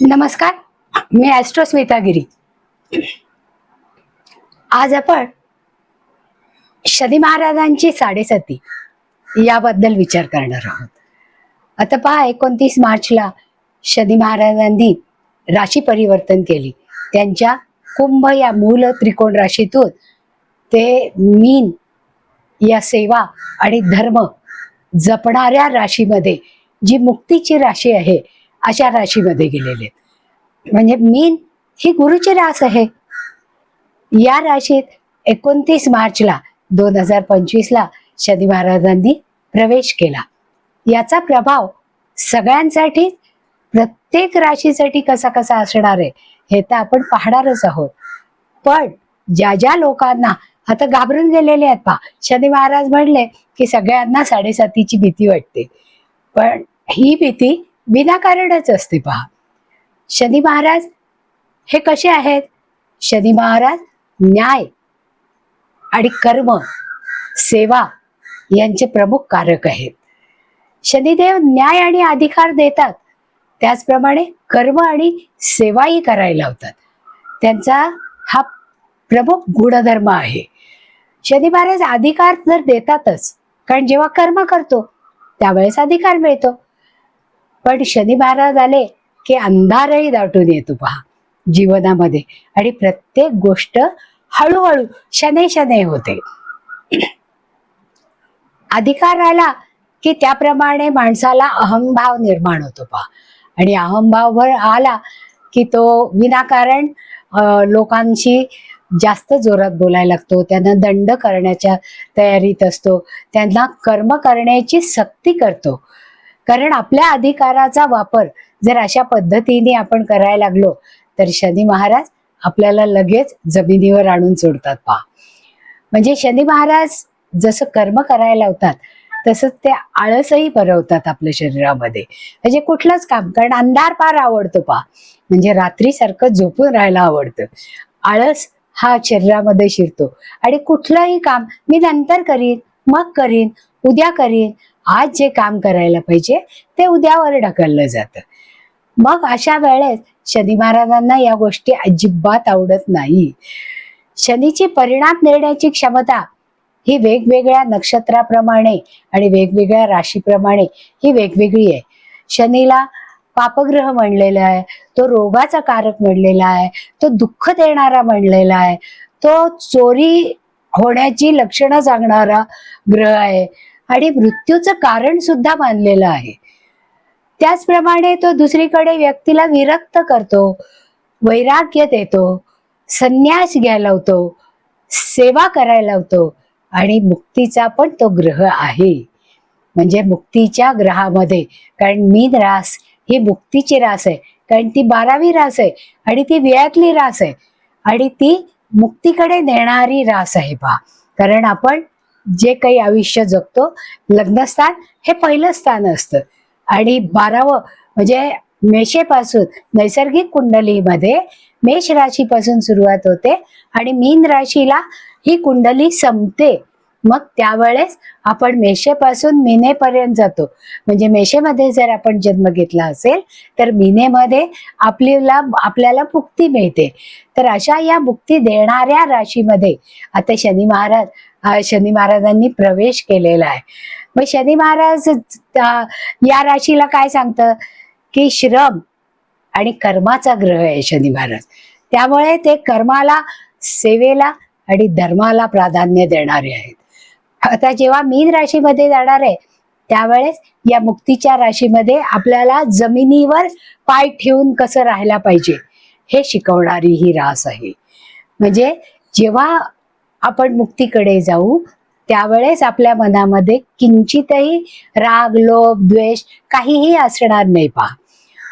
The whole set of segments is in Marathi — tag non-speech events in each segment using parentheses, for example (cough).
नमस्कार मी ॲस्ट्रो स्मितागिरी आज आपण शनी महाराजांची साडेसती याबद्दल विचार करणार आहोत. आता पहा एकोणतीस मार्चला शनी महाराजांनी राशी परिवर्तन केली. त्यांच्या कुंभ या मूल त्रिकोण राशीतून ते मीन या सेवा आणि धर्म जपणाऱ्या राशीमध्ये जी मुक्तीची राशी आहे अशा राशीमध्ये गेलेले आहेत. म्हणजे मीन ही गुरुची रास आहे. या राशीत एकोणतीस मार्चला दोन हजार पंचवीसला शनी महाराजांनी प्रवेश केला. याचा प्रभाव सगळ्यांसाठी प्रत्येक राशीसाठी कसा कसा असणार आहे हे तर आपण पाहणारच आहोत. पण ज्या ज्या लोकांना आता घाबरून गेलेले आहेत पहा शनी महाराज म्हणले की सगळ्यांना साडेसातीची भीती वाटते. पण ही भीती विनाकारणच असते पहा. शनी महाराज हे कसे आहेत? शनी महाराज न्याय आणि कर्म सेवा यांचे प्रमुख कारक आहेत. शनिदेव न्याय आणि अधिकार देतात. त्याचप्रमाणे कर्म आणि सेवाही करायला लावतात. त्यांचा हा प्रमुख गुणधर्म आहे. शनी महाराज अधिकार तर देतातच कारण जेव्हा कर्म करतो त्यावेळेस अधिकार मिळतो. पण शनी महाराज आले की अंधारही दाटून येतो पहा जीवनामध्ये. आणि प्रत्येक गोष्ट हळूहळू शने शने होते. अधिकार आला की त्याप्रमाणे माणसाला अहंभाव निर्माण होतो पहा. आणि अहंभाववर आला की तो विनाकारण लोकांशी जास्त जोरात बोलायला लागतो त्यांना दंड करण्याच्या तयारीत असतो त्यांना कर्म करण्याची सक्ती करतो. कारण आपल्या अधिकाराचा वापर जर अशा पद्धतीने आपण करायला लागलो तर शनी महाराज आपल्याला लगेच जमिनीवर आणून सोडतात पहा. म्हणजे शनी महाराज जसं कर्म करायला लावतात तसंच ते आळसही भरवतात आपल्या शरीरामध्ये. म्हणजे कुठलंच काम कारण अंधार फार आवडतो पहा. म्हणजे रात्रीसारखं झोपून राहायला आवडतं. आळस हा शरीरामध्ये शिरतो. आणि कुठलंही काम मी नंतर करीन मग करीन उद्या करीन आज जे काम करायला पाहिजे ते उद्यावर ढकललं जातं. मग अशा वेळेस शनी महाराजांना या गोष्टी अजिबात आवडत नाही. शनीची परिणाम निर्णयाची क्षमता ही वेगवेगळ्या नक्षत्राप्रमाणे आणि वेगवेगळ्या राशीप्रमाणे ही वेगवेगळी आहे. शनीला पापग्रह म्हणलेला आहे तो रोगाचा कारक म्हणलेला आहे तो दुःख देणारा म्हणलेला आहे तो चोरी होण्याची लक्षणं सांगणारा ग्रह आहे. आणि मृत्यूचं कारण सुद्धा मानलेलं आहे. त्याचप्रमाणे तो दुसरीकडे व्यक्तीला विरक्त करतो वैराग्य देतो संन्यास घ्यायला लावतो सेवा करायला लावतो आणि मुक्तीचा पण तो ग्रह आहे. म्हणजे मुक्तीच्या ग्रहामध्ये कारण मीन रास ही मुक्तीची रास आहे कारण ती बारावी रास आहे आणि ती वेळातली रास आहे आणि ती मुक्तीकडे नेणारी रास आहे पहा. कारण आपण जे काही आयुष्य जगतो लग्नस्थान हे पहिलं स्थान असतं. आणि बारावं म्हणजे मेषेपासून नैसर्गिक कुंडलीमध्ये मेष राशीपासून सुरुवात होते आणि मीन राशीला ही कुंडली संपते. मग त्यावेळेस आपण मेषेपासून मिनेपर्यंत जातो. म्हणजे मेषेमध्ये जर आपण जन्म घेतला असेल तर मिनेमध्ये आपल्याला आपल्याला मुक्ती मिळते. तर अशा या मुक्ती देणाऱ्या राशीमध्ये आता शनी महाराज शनी महाराजांनी प्रवेश केलेला आहे. मग शनी महाराज या राशीला काय सांगतं? की श्रम आणि कर्माचा ग्रह आहे शनी महाराज. त्यामुळे ते कर्माला सेवेला आणि धर्माला प्राधान्य देणारे आहेत. आता जेव्हा मीन राशीमध्ये जाणार आहे त्यावेळेस या मुक्तीच्या राशीमध्ये आपल्याला जमिनीवर पाय ठेवून कसं राहायला पाहिजे हे शिकवणारी ही रास आहे. म्हणजे जेव्हा आपण मुक्तीकडे जाऊ. त्यावेळेस आपल्या मनामध्ये किंचितही राग लोभ द्वेष काहीही असणार नाही पहा.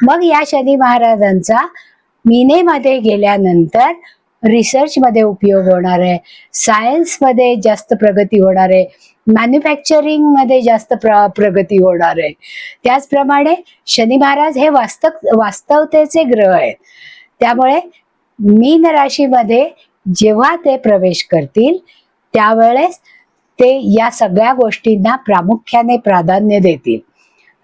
मग या शनी महाराजांचा मिनेमध्ये गेल्यानंतर रिसर्चमध्ये उपयोग होणार आहे. सायन्समध्ये जास्त प्रगती होणार आहे. मॅन्युफॅक्चरिंगमध्ये जास्त प्र प्रगती होणार आहे. त्याचप्रमाणे शनी महाराज हे वास्तव वास्तवतेचे ग्रह आहेत. त्यामुळे मीन राशीमध्ये जेव्हा ते प्रवेश करतील त्यावेळेस ते या सगळ्या गोष्टींना प्रामुख्याने प्राधान्य देतील.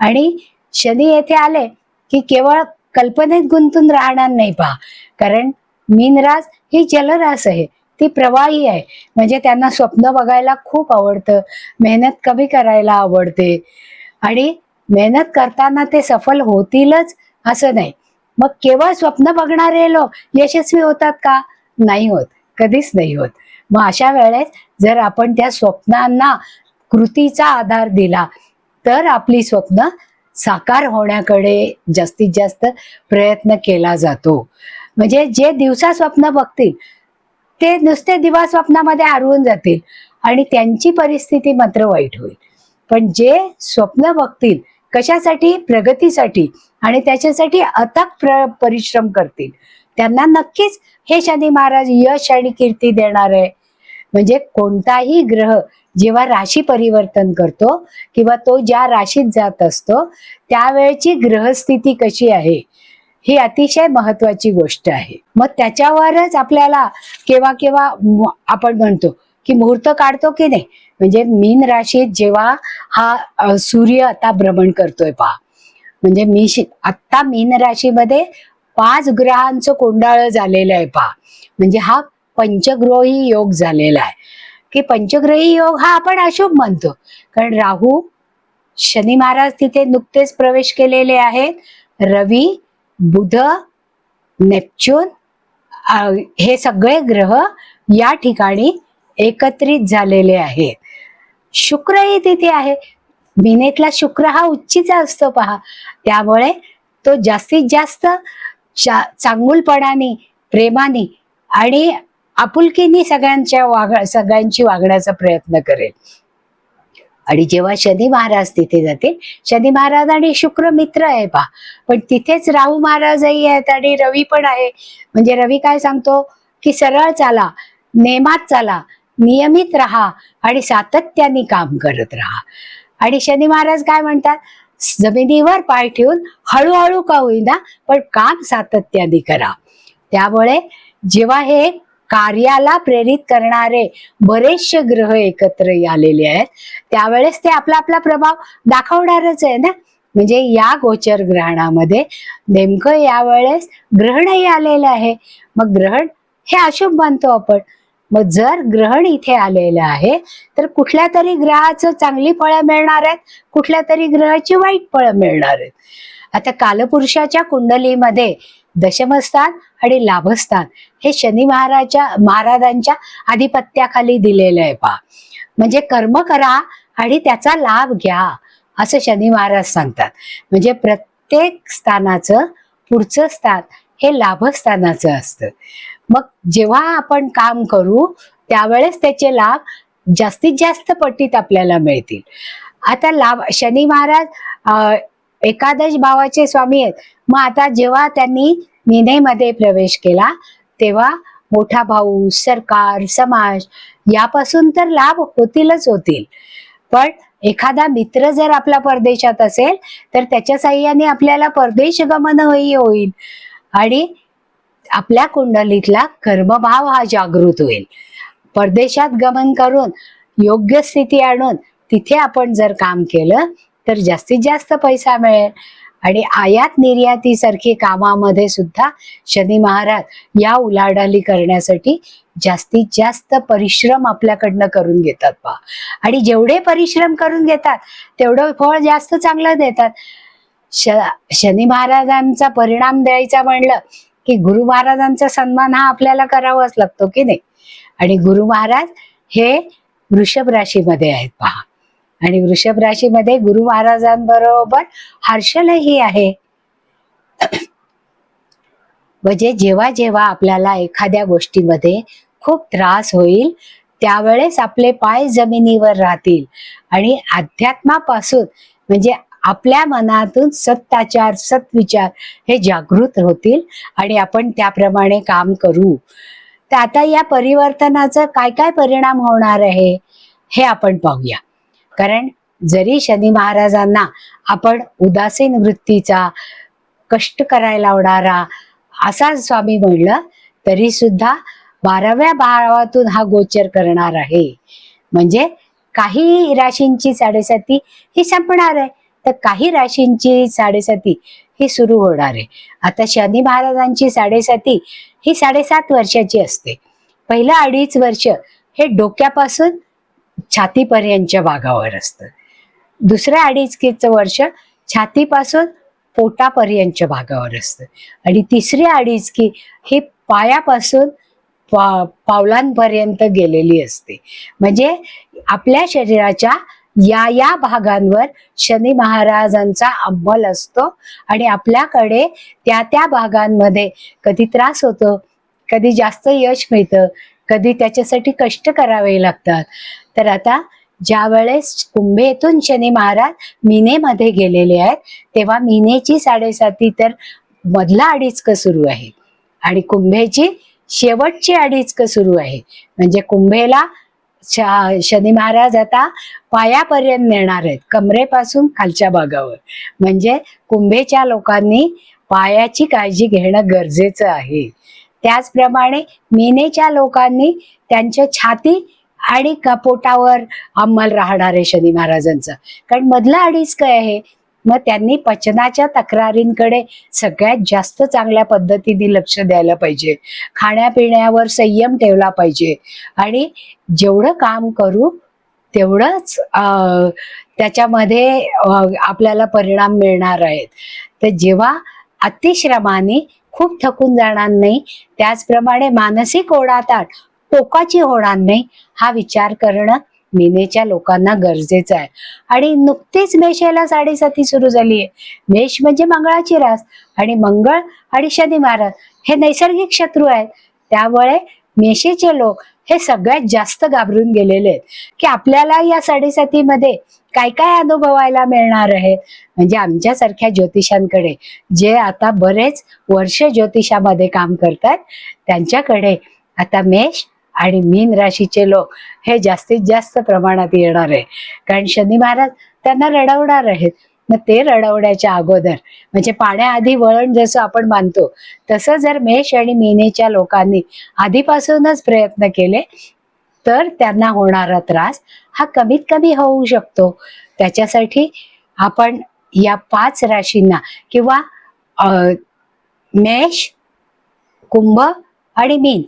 आणि शनी येथे आले की केवळ कल्पनेत गुंतून राहणार नाही पहा. कारण मीनरास ही जलरास आहे. ती प्रवाही आहे. म्हणजे त्यांना स्वप्न बघायला खूप आवडतं. मेहनत कमी करायला आवडते. आणि मेहनत करताना ते सफल होतीलच असं नाही. मग केवळ स्वप्न बघणारे लोक यशस्वी होतात का? नाही होत कधीच नाही होत. मग अशा वेळेस जर आपण त्या स्वप्नांना कृतीचा आधार दिला तर आपली स्वप्न साकार होण्याकडे जास्तीत जास्त प्रयत्न केला जातो. म्हणजे जे दिवसा स्वप्न बघतील ते नुसते दिवा स्वप्नामध्ये हरवून जातील आणि त्यांची परिस्थिती मात्र वाईट होईल. पण जे स्वप्न बघतील कशासाठी? प्रगतीसाठी आणि त्याच्यासाठी अथक परिश्रम करतील. त्यांना नक्कीच हे शनी महाराज यश आणि कीर्ती देणार आहे. म्हणजे कोणताही ग्रह जेव्हा राशी परिवर्तन करतो किंवा तो ज्या राशीत जात असतो त्यावेळची ग्रहस्थिती कशी आहे ही अतिशय महत्वाची गोष्ट आहे. मग त्याच्यावरच आपल्याला केव्हा केव्हा आपण म्हणतो की मुहूर्त काढतो की नाही? म्हणजे मीन राशीत जेव्हा हा सूर्य आता भ्रमण करतोय पहा. म्हणजे मी आत्ता मीन राशीमध्ये पाच ग्रहांचं कोंडाळ झालेलं आहे पहा. म्हणजे हा पंचग्रही योग झालेला आहे. की पंचग्रही योग हा आपण अशुभ म्हणतो. कारण राहू शनी महाराज तिथे नुकतेच प्रवेश केलेले आहेत. रवी बुध नेपच्यून हे सगळे ग्रह या ठिकाणी एकत्रित झालेले आहेत. शुक्रही तिथे आहे. मिनेतला शुक्र हा उच्चीचा असतो पहा. त्यामुळे तो जास्तीत जास्त चा- चांगुलपणाने प्रेमाने आणि आपुलकीने सगळ्यांच्या वाग सगळ्यांची वागण्याचा प्रयत्न करेल. आणि जेव्हा शनी महाराज तिथे जातील शनी महाराज आणि शुक्र मित्र आहे पहा. पण तिथेच राहू महाराजही आहेत आणि रवी पण आहे. म्हणजे रवी काय सांगतो? की सरळ चाला नेमात चाला नियमित राहा आणि सातत्याने काम करत राहा. आणि शनी महाराज काय म्हणतात? जमिनीवर पाय ठेवून हळूहळू का होईना पण काम सातत्याने करा. त्यामुळे जेव्हा हे कार्याला प्रेरित करणारे बरेचसे ग्रह एकत्र आलेले आहेत त्यावेळेस ते आपला आपला प्रभाव दाखवणारच आहे ना? म्हणजे या गोचर ग्रहणामध्ये नेमकं यावेळेस ग्रहणही आलेलं आहे. मग ग्रहण हे अशुभ मानतो आपण. मग जर ग्रहण इथे आलेलं आहे तर कुठल्या तरी ग्रहाचं चांगली फळं मिळणार आहेत? कुठल्या तरी ग्रहाची वाईट फळं मिळणार आहेत? आता कालपुरुषाच्या कुंडलीमध्ये दशमस्थान आणि लाभस्थान हे शनी महाराजच्या महाराजांच्या आधिपत्याखाली दिलेलं आहे पा म्हणजे कर्म करा आणि त्याचा लाभ घ्या असं शनी महाराज सांगतात. म्हणजे प्रत्येक स्थानाचं पुढचं स्थान हे लाभस्थानाचं असतं. मग जेव्हा आपण काम करू त्यावेळेस त्याचे लाभ जास्तीत जास्त पटीत आपल्याला मिळतील. आता लाभ शनी महाराज एकादश भावाचे स्वामी आहेत. मग आता जेव्हा त्यांनी निनेमध्ये प्रवेश केला तेव्हा मोठा भाऊ सरकार समाज यापासून तर लाभ होतीलच होतील. पण एखादा मित्र जर आपला परदेशात असेल तर त्याच्या साह्याने आपल्याला परदेश गमनही होईल. आणि आपल्या कुंडलीतला कर्मभाव हा जागृत होईल. परदेशात गमन करून योग्य स्थिती आणून तिथे आपण जर काम केलं तर जास्तीत जास्त पैसा मिळेल. आणि आयात निर्यातीसारखी कामामध्ये सुद्धा शनी महाराज या उलाढाली करण्यासाठी जास्तीत जास्त परिश्रम आपल्याकडनं करून घेतात पहा आणि जेवढे परिश्रम करून घेतात तेवढं फळ जास्त चांगलं देतात. श शनी महाराजांचा परिणाम द्यायचा म्हणलं की गुरु महाराजांचा सन्मान हा आपल्याला करावाच लागतो की नाही? आणि गुरु महाराज हे वृषभ राशीमध्ये आहेत पहा. आणि वृषभ राशीमध्ये गुरु महाराजांबरोबर हर्षलही आहे. म्हणजे जेव्हा जेव्हा आपल्याला एखाद्या गोष्टीमध्ये खूप त्रास होईल त्यावेळेस आपले पाय जमिनीवर राहतील. आणि अध्यात्मापासून म्हणजे आपल्या मनातून सत्ताचार सत्विचार हे जागृत होतील आणि आपण त्याप्रमाणे काम करू. तर आता या परिवर्तनाचा काय काय परिणाम होणार आहे हे आपण पाहूया. कारण जरी शनी महाराजांना आपण उदासीन वृत्तीचा कष्ट करायला लावणारा असा स्वामी म्हणलं तरी सुद्धा बाराव्या भावातून हा गोचर करणार आहे. म्हणजे काही राशींची साडेसाती ही संपणार आहे. तर काही राशींची साडेसाती ही सुरू होणार आहे. आता शनी महाराजांची साडेसाती ही साडेसात वर्षाची असते. पहिलं अडीच वर्ष हे डोक्यापासून छातीपर्यंतच्या भागावर असतं. दुसऱ्या अडीच वर्ष छातीपासून पोटापर्यंतच्या भागावर असतं. आणि तिसरी अडीच की ही पायापासून पा पावलांपर्यंत गेलेली असते. म्हणजे आपल्या शरीराच्या या या भागांवर शनी महाराजांचा अंमल असतो आणि आपल्याकडे त्या त्या भागांमध्ये कधी त्रास होतो कधी जास्त यश मिळतं कधी त्याच्यासाठी कष्ट करावे लागतात. तर आता ज्या वेळेस कुंभेतून शनी महाराज मीनेमध्ये गेलेले आहेत तेव्हा मीनेची साडेसाती तर मधला अडीचक सुरू आहे आणि कुंभेची शेवटची अडीचक सुरू आहे. म्हणजे कुंभेला शनी महाराज आता पायापर्यंत नेणार आहेत कमरेपासून खालच्या भागावर. म्हणजे कुंभेच्या लोकांनी पायाची काळजी घेणं गरजेचं आहे. त्याचप्रमाणे मेनेच्या लोकांनी त्यांच्या छाती आणि कपोटावर अंमल राहणार आहे शनी महाराजांचं. कारण मधला अडीच काय आहे? मग त्यांनी पचनाच्या तक्रारींकडे सगळ्यात जास्त चांगल्या पद्धतीने लक्ष द्यायला पाहिजे. खाण्यापिण्यावर संयम ठेवला पाहिजे. आणि जेवढं काम करू तेवढंच त्याच्यामध्ये आपल्याला परिणाम मिळणार आहेत. तर जेव्हा अतिश्रमाने खूप थकून जाणार नाही त्याचप्रमाणे मानसिक ओढाताण टोकाची होणार नाही हा विचार करणं मिनेच्या लोकांना गरजेचं आहे. आणि नुकतीच मेषेला साडेसाती सुरू झाली आहे. मेष म्हणजे मंगळाची रास आणि मंगळ आणि शनी महाराज हे नैसर्गिक शत्रू आहेत. त्यामुळे मेषेचे लोक हे सगळ्यात जास्त घाबरून गेलेले आहेत. की आपल्याला या साडेसातीमध्ये काय काय अनुभवायला मिळणार आहे? म्हणजे आमच्यासारख्या ज्योतिषांकडे जे आता बरेच वर्ष ज्योतिषामध्ये काम करतात त्यांच्याकडे आता मेष आणि मीन राशीचे लोक हे जास्तीत जास्त प्रमाणात येणार आहे. कारण शनी महाराज त्यांना रडवणार आहेत. मग ते रडवण्याच्या अगोदर म्हणजे पाण्याआधी वळण जसं आपण मानतो तसं जर मेष आणि मीनेच्या लोकांनी आधीपासूनच प्रयत्न केले तर त्यांना होणारा त्रास हा कमीत कमी होऊ शकतो. त्याच्यासाठी आपण या पाच राशींना किंवा मेष कुंभ आणि मीन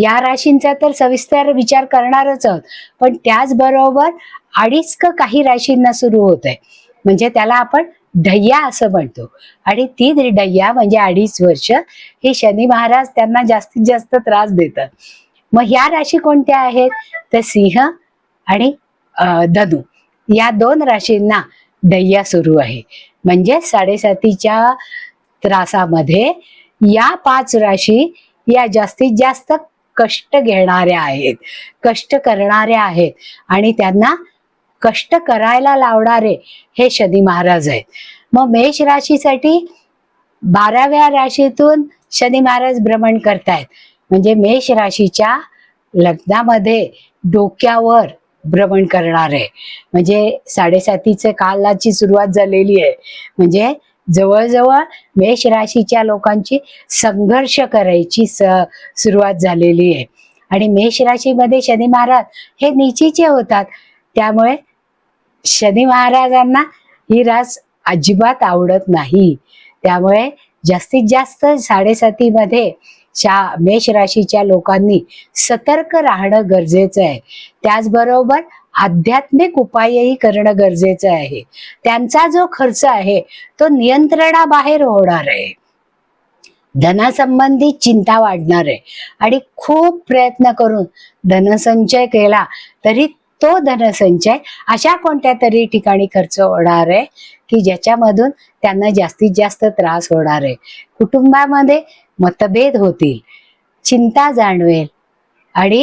या राशींचा तर सविस्तर विचार करणारच आहोत. पण त्याचबरोबर अडीच काही राशींना सुरू होत आहे म्हणजे त्याला आपण ढय्या असं म्हणतो. आणि ती ढय्या म्हणजे अडीच वर्ष हे शनी महाराज त्यांना जास्तीत जास्त त्रास देतात. मग ह्या राशी कोणत्या आहेत? तर सिंह आणि अं, धनु. या दोन राशींना ढय्या सुरू आहे. म्हणजे साडेसातीच्या त्रासामध्ये या पाच राशी या जास्तीत जास्त कष्ट घेणाऱ्या आहेत. कष्ट करणाऱ्या आहेत. आणि त्यांना कष्ट करायला लावणारे हे शनी महाराज आहेत. मग मेष राशीसाठी बाराव्या राशीतून शनी महाराज भ्रमण करतायत. म्हणजे मेष राशीच्या लग्नामध्ये डोक्यावर भ्रमण करणार. आहे म्हणजे साडेसातीचे कालाची सुरुवात झालेली आहे. म्हणजे जवळजवळ मेष राशीच्या लोकांची संघर्ष करायची स सुरुवात झालेली आहे. आणि मेष राशीमध्ये शनी महाराज हे निचीचे होतात. त्यामुळे शनी महाराजांना ही रास अजिबात आवडत नाही. त्यामुळे जास्तीत जास्त साडेसातीमध्ये शा मेष राशीच्या लोकांनी सतर्क राहणं गरजेचं आहे. त्याचबरोबर आध्यात्मिक उपायही करणं गरजेचं आहे. त्यांचा जो खर्च आहे तो नियंत्रणाबाहेर होणार आहे. धनासंबंधी चिंता वाढणार आहे. आणि खूप प्रयत्न करून धनसंचय केला तरी तो धनसंचय अशा कोणत्या तरी ठिकाणी खर्च होणार आहे की ज्याच्यामधून त्यांना जास्तीत जास्त त्रास होणार आहे. कुटुंबामध्ये मतभेद होतील चिंता जाणवेल आणि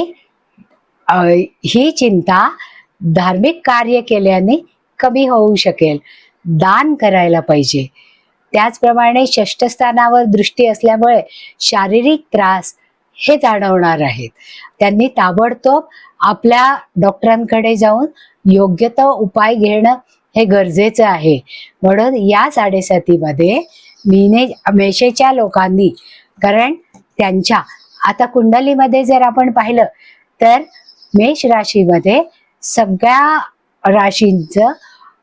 ही चिंता धार्मिक कार्य केल्याने कमी होऊ शकेल. दान करायला पाहिजे. त्याचप्रमाणे षष्ठस्थानावर दृष्टी असल्यामुळे शारीरिक त्रास हे जाणवणार आहेत. त्यांनी ताबडतोब आपल्या डॉक्टरांकडे जाऊन योग्य तो उपाय घेणं हे गरजेचं आहे. म्हणून या साडेसातीमध्ये मीने मेषेच्या लोकांनी कारण त्यांच्या आता कुंडलीमध्ये जर आपण पाहिलं तर मेष राशीमध्ये सगळ्या राशींचं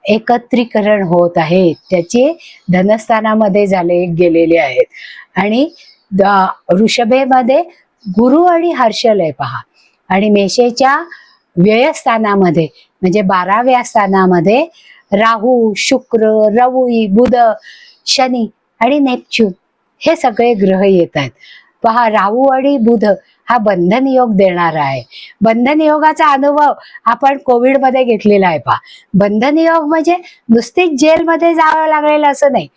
एकत्रीकरण होत आहे. त्याचे धनस्थानामध्ये झाले गेलेले आहेत. आणि ऋषभेमध्ये गुरु आणि हर्षल आहे पहा. आणि मेषेच्या व्ययस्थानामध्ये म्हणजे बाराव्या स्थानामध्ये राहू शुक्र रवी बुध शनी आणि नेपच्यून हे सगळे ग्रह येत आहेत. पहा राहू आणि बुध हा बंधन योग देणारा आहे. बंधन योगाचा अनुभव आपण कोविडमध्ये घेतलेला आहे पा बंधन योग म्हणजे नुसतीच जेलमध्ये जावं लागेल असं नाही.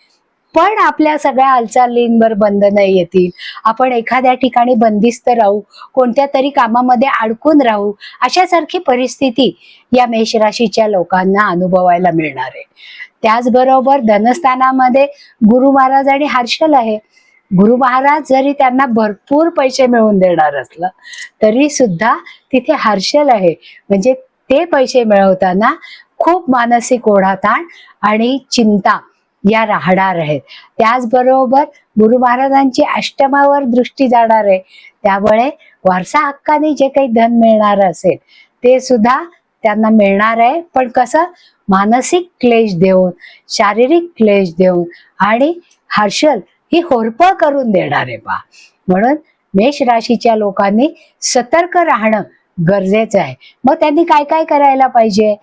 पण आपल्या सगळ्या हालचालींवर बंधनं येतील. आपण एखाद्या ठिकाणी बंदिस्त राहू कोणत्या तरी कामामध्ये अडकून राहू अशासारखी परिस्थिती या मेष राशीच्या लोकांना अनुभवायला मिळणार आहे. त्याचबरोबर धनस्थानामध्ये गुरु महाराज आणि हर्षल आहे. गुरु महाराज जरी त्यांना भरपूर पैसे मिळवून देणार असलं तरी सुद्धा तिथे हर्षल आहे. म्हणजे ते पैसे मिळवताना खूप मानसिक ओढाताण आणि चिंता या राहणार आहेत. त्याचबरोबर गुरु महाराजांची अष्टमावर दृष्टी जाणार आहे. त्यामुळे वारसा हक्काने जे काही धन मिळणार असेल ते सुद्धा त्यांना मिळणार आहे. पण कसं? मानसिक क्लेश देऊन शारीरिक क्लेश देऊन आणि हर्षल ही होरपळ करून देणार आहे पा म्हणून मेष राशीच्या लोकांनी सतर्क राहणं गरजेचं आहे. मग त्यांनी काय काय करायला पाहिजे?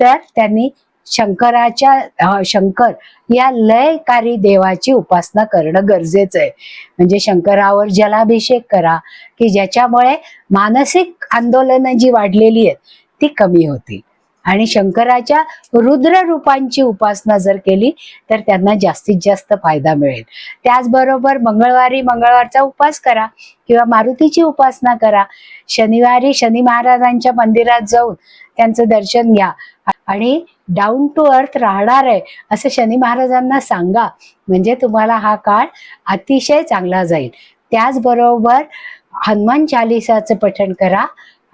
तर त्यांनी शंकराच्या शंकर या लयकारी देवाची उपासना करणं गरजेचं आहे. म्हणजे शंकरावर जलाभिषेक करा की ज्याच्यामुळे मानसिक आंदोलनं जी वाढलेली आहेत ती कमी होतील. आणि शंकराच्या रुद्र रूपांची उपासना जर केली तर त्यांना जास्तीत जास्त फायदा मिळेल. त्याचबरोबर मंगळवारी मंगळवारचा उपास करा किंवा मारुतीची उपासना करा. शनिवारी शनी महाराजांच्या मंदिरात जाऊन त्यांचं दर्शन घ्या. आणि डाऊन टू अर्थ राहणार आहे असं शनी महाराजांना सांगा. म्हणजे तुम्हाला हा काळ अतिशय चांगला जाईल. त्याचबरोबर हनुमान चालिसाचं पठण करा.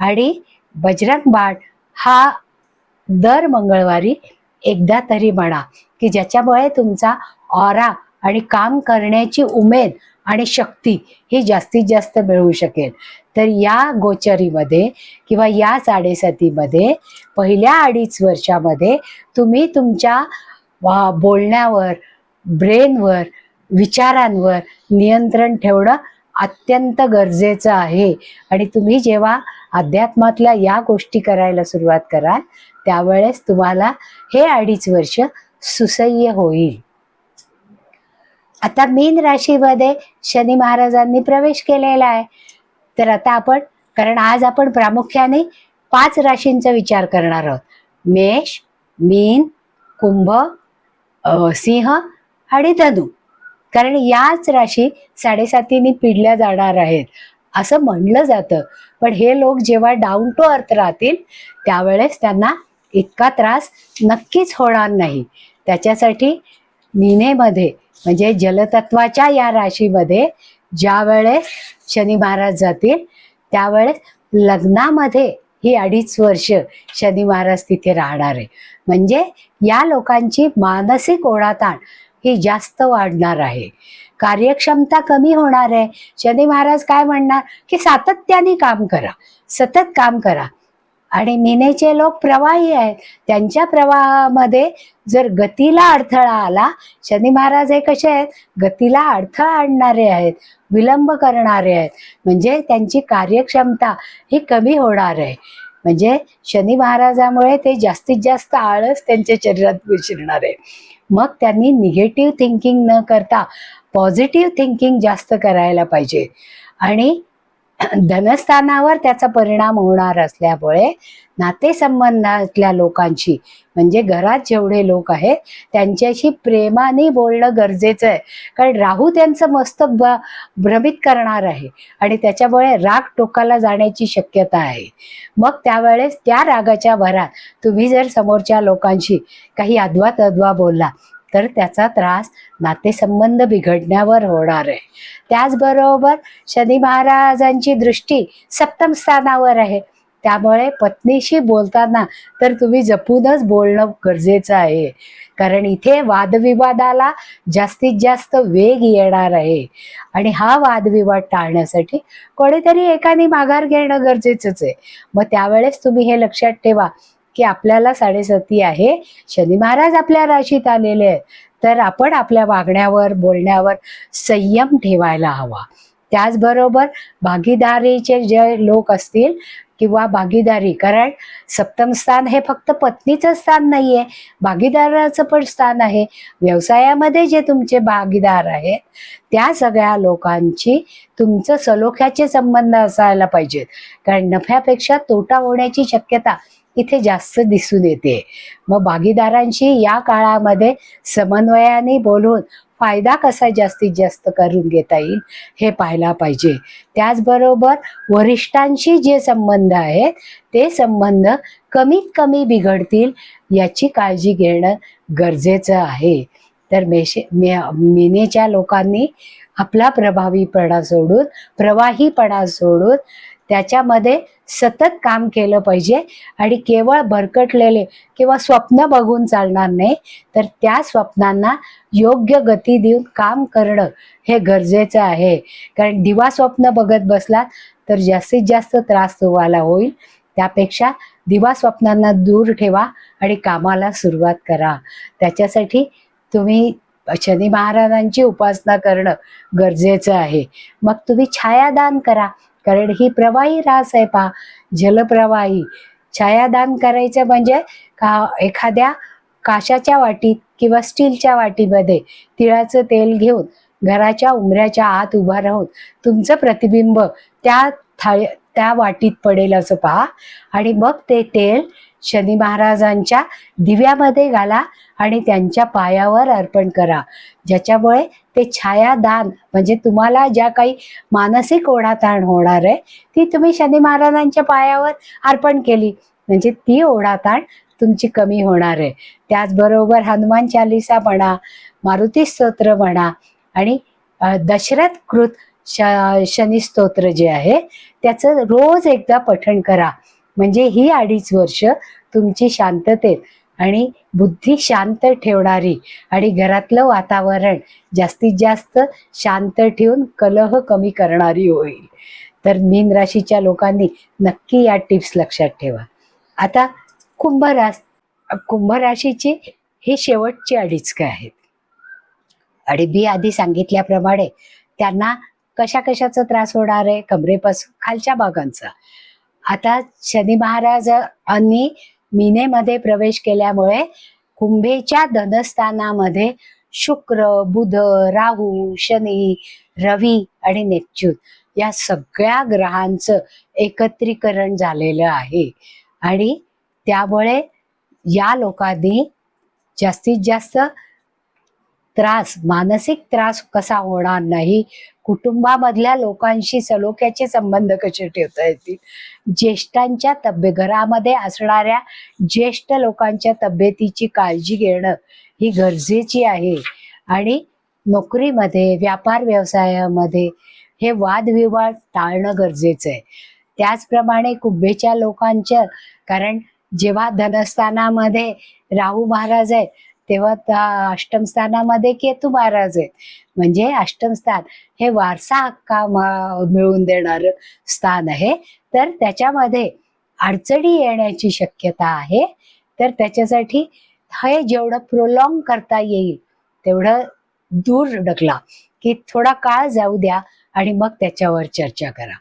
आणि बजरंग बाण हा दर मंगळवारी एकदा तरी म्हणा की ज्याच्यामुळे तुमचा ऑरा आणि काम करण्याची उमेद आणि शक्ती ही जास्तीत जास्त मिळू शकेल. तर या गोचरीमध्ये किंवा या साडेसातीमध्ये पहिल्या अडीच वर्षामध्ये तुम्ही तुमच्या बोलण्यावर ब्रेनवर विचारांवर नियंत्रण ठेवणं अत्यंत गरजेचं आहे. आणि तुम्ही जेव्हा अध्यात्मातल्या या गोष्टी करायला सुरुवात कराल त्यावेळेस तुम्हाला हे अडीच वर्ष सुसह्य होईल. आता मीन राशीमध्ये शनी महाराजांनी प्रवेश केलेला आहे. तर आता आपण कारण आज आपण प्रामुख्याने पाच राशींचा विचार करणार आहोत. मेष मीन कुंभ सिंह आणि धनु. कारण याच राशी साडेसातीने पिढल्या जाणार आहेत. असं म्हणलं जातं. पण हे लोक जेव्हा डाऊन टू अर्थ राहतील त्यावेळेस त्यांना इतका त्रास नक्कीच होणार नाही. त्याच्यासाठी मीनेमध्ये म्हणजे जलतत्वाच्या या राशीमध्ये ज्या वेळेस शनी महाराज जातील त्यावेळेस लग्नामध्ये ही अडीच वर्ष शनी महाराज तिथे राहणार आहे. म्हणजे या लोकांची मानसिक ओढाताण ही जास्त वाढणार आहे. कार्यक्षमता कमी होणार आहे. शनी महाराज काय म्हणणार? की सातत्याने काम करा. सतत काम करा. आणि मिनेचे लोक प्रवाही आहेत. त्यांच्या प्रवाहामध्ये जर गतीला अडथळा आला शनी महाराज हे कसे आहेत? गतीला अडथळा आणणारे आहेत. विलंब करणारे आहेत. म्हणजे त्यांची कार्यक्षमता ही कमी होणार आहे. म्हणजे शनी महाराजामुळे ते जास्तीत जास्त आळस त्यांच्या शरीरात विशिरणार आहे. मग त्यांनी निगेटिव्ह थिंकिंग न करता पॉझिटिव्ह थिंकिंग जास्त करायला पाहिजे. आणि (clears throat) धनस्थानावर त्याचा परिणाम होणार असल्यामुळे नातेसंबंधातल्या लोकांशी म्हणजे घरात जेवढे लोक आहेत त्यांच्याशी प्रेमाने बोलणं गरजेचं आहे. कारण राहू त्यांचं मस्तक ब भ्रमित करणार आहे. आणि त्याच्यामुळे राग टोकाला जाण्याची शक्यता आहे. मग त्यावेळेस त्या रागाच्या भरात तुम्ही जर समोरच्या लोकांशी काही अद्वा तद्वा बोलला तर त्याचा त्रास नातेसंबंध बिघडण्यावर होणार आहे. त्याचबरोबर शनी महाराजांची दृष्टी सप्तम स्थानावर आहे. त्यामुळे पत्नीशी बोलताना तर तुम्ही जपूनच बोलणं गरजेचं आहे. कारण इथे वादविवादाला जास्तीत जास्त वेग येणार आहे. आणि हा वादविवाद टाळण्यासाठी कोणीतरी एकाने माघार घेणं गरजेचंच आहे. मग त्यावेळेस तुम्ही हे लक्षात ठेवा. की आपल्याला साडेसती आहे. शनी महाराज आपल्या राशीत आलेले आहेत. तर आपण आपल्या वागण्यावर बोलण्यावर संयम ठेवायला हवा. त्याचबरोबर भागीदारीचे जे लोक असतील किंवा भागीदारी कारण सप्तम स्थान हे फक्त पत्नीचं स्थान नाही आहे भागीदाराचं पण स्थान आहे. व्यवसायामध्ये जे तुमचे भागीदार आहेत त्या सगळ्या लोकांची तुमचं सलोख्याचे संबंध असायला पाहिजेत. कारण नफ्यापेक्षा तोटा होण्याची शक्यता इथे जास्त दिसून येते. मग भागीदारांशी या काळामध्ये समन्वयाने बोलून फायदा कसा जास्तीत जास्त करून घेता येईल हे पाहायला पाहिजे. त्याचबरोबर वरिष्ठांशी जे संबंध आहेत ते संबंध कमीत कमी बिघडतील याची काळजी घेणं गरजेचं आहे. तर मेशे मे मेनेच्या लोकांनी आपला प्रभावीपणा सोडून प्रवाहीपणा सोडून त्याच्यामध्ये सतत काम केलं पाहिजे आणि केवळ भरकटलेले किंवा स्वप्न बघून चालणार नाही तर त्या स्वप्नांना योग्य गती देऊन काम करणं हे गरजेचं आहे. कारण दिवा स्वप्न बघत बसलात तर जास्तीत जास्त त्रास तुम्हाला होईल. त्यापेक्षा दिवा स्वप्नांना दूर ठेवा आणि कामाला सुरुवात करा. त्याच्यासाठी तुम्ही शनी महाराजांची उपासना करणं गरजेचं आहे. मग तुम्ही छायादान करा. कारण ही प्रवाही रास आहे पा जलप्रवाही. छायादान करायचं म्हणजे का एखाद्या काशाच्या वाटीत किंवा स्टीलच्या वाटीमध्ये तिळाचं तेल घेऊन घराच्या उमऱ्याच्या आत उभा राहून तुमचं प्रतिबिंब त्या थाळी त्या वाटीत पडेल असं पहा. आणि मग ते तेल शनी महाराजांच्या दिव्यामध्ये घाला आणि त्यांच्या पायावर अर्पण करा. ज्याच्यामुळे ते छायादान म्हणजे तुम्हाला ज्या काही मानसिक ओढाताण होणार आहे ती तुम्ही शनी महाराजांच्या पायावर अर्पण केली. म्हणजे ती ओढाताण तुमची कमी होणार आहे. त्याचबरोबर हनुमान चालिसा म्हणा मारुती स्तोत्र म्हणा आणि दशरथ कृत श शनी स्तोत्र जे आहे त्याचं रोज एकदा पठण करा. म्हणजे ही अडीच वर्ष तुमची शांततेत आणि बुद्धी शांत ठेवणारी आणि घरातलं वातावरण जास्तीत जास्त शांत ठेवून कलह कमी करणारी होईल. तर मीन राशीच्या लोकांनी नक्की या टिप्स लक्षात ठेवा. आता कुंभ रास कुंभ राशीची ही शेवटची अडीचक आहेत. आणि मी आधी सांगितल्याप्रमाणे त्यांना कशा कशाचा त्रास होणार आहे? कमरेपासून खालच्या भागांचा. आता शनी महाराजांनी मीनेमध्ये प्रवेश केल्यामुळे कुंभेच्या धनस्थानामध्ये शुक्र बुध राहू शनी रवी आणि नेपच्यून या सगळ्या ग्रहांचं एकत्रीकरण झालेलं आहे. आणि त्यामुळे या लोकांनी जास्तीत जास्त त्रास मानसिक त्रास कसा होणार नाही कुटुंबामधल्या लोकांशी सलोख्याचे संबंध कसे ठेवता येतील? ज्येष्ठांच्या तब्येत घरामध्ये असणाऱ्या ज्येष्ठ लोकांच्या तब्येतीची काळजी घेणं ही गरजेची आहे. आणि नोकरीमध्ये व्यापार व्यवसायामध्ये हे वादविवाद टाळणं गरजेचं आहे. त्याचप्रमाणे कुंभेच्या लोकांच्या कारण जेव्हा धनस्थानामध्ये राहू महाराज आहे तेव्हा त्या अष्टम स्थानामध्ये केतू महाराज आहेत. म्हणजे अष्टम स्थान हे वारसा हक्का मिळवून देणार स्थान आहे? तर त्याच्यामध्ये अडचणी येण्याची शक्यता आहे. तर त्याच्यासाठी हे जेवढं प्रोलॉंग करता येईल तेवढं दूर ढकला. की थोडा काळ जाऊ द्या आणि मग त्याच्यावर चर्चा करा.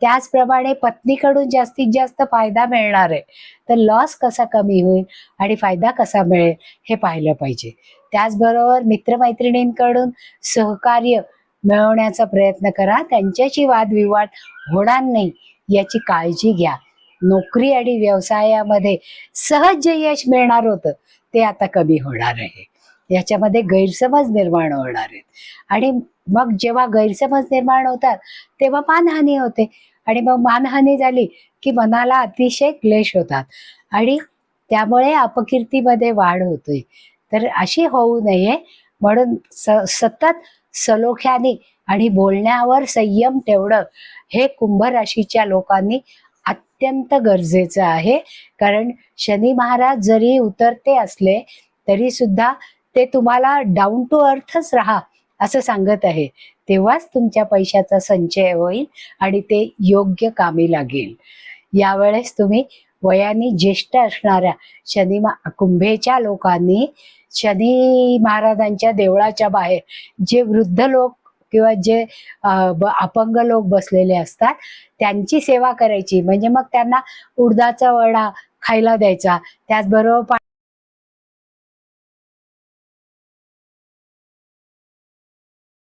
त्याचप्रमाणे पत्नीकडून जास्तीत जास्त फायदा मिळणार आहे. तर लॉस कसा कमी होईल आणि फायदा कसा मिळेल हे पाहिलं पाहिजे. त्याचबरोबर मित्रमैत्रिणींकडून सहकार्य मिळवण्याचा प्रयत्न करा. त्यांच्याशी वादविवाद होणार नाही याची काळजी घ्या. नोकरी आणि व्यवसायामध्ये सहज जे यश मिळणार होतं ते आता कमी होणार आहे. याच्यामध्ये गैरसमज निर्माण होणार आहेत. आणि मग जेव्हा गैरसमज निर्माण होतात तेव्हा मानहानी होते. आणि मग मानहानी झाली की मनाला अतिशय क्लेश होतात. आणि त्यामुळे अपकीर्तीमध्ये वाढ होते तर अशी होऊ नये. म्हणून स सतत सलोख्याने आणि बोलण्यावर संयम ठेवणं हे कुंभ राशीच्या लोकांनी अत्यंत गरजेचं आहे. कारण शनी महाराज जरी उतरते असले तरी सुद्धा ते तुम्हाला डाऊन टू अर्थच राहा. असं सांगत आहे. तेव्हाच तुमच्या पैशाचा संचय होईल आणि ते योग्य कामी लागेल. यावेळेस तुम्ही वयाने ज्येष्ठ असणाऱ्या शनी मा- कुंभेच्या लोकांनी शनी महाराजांच्या देवळाच्या बाहेर जे वृद्ध लोक किंवा जे अपंग लोक बसलेले असतात त्यांची सेवा करायची. म्हणजे मग त्यांना उडदाचा वडा खायला द्यायचा. त्याचबरोबर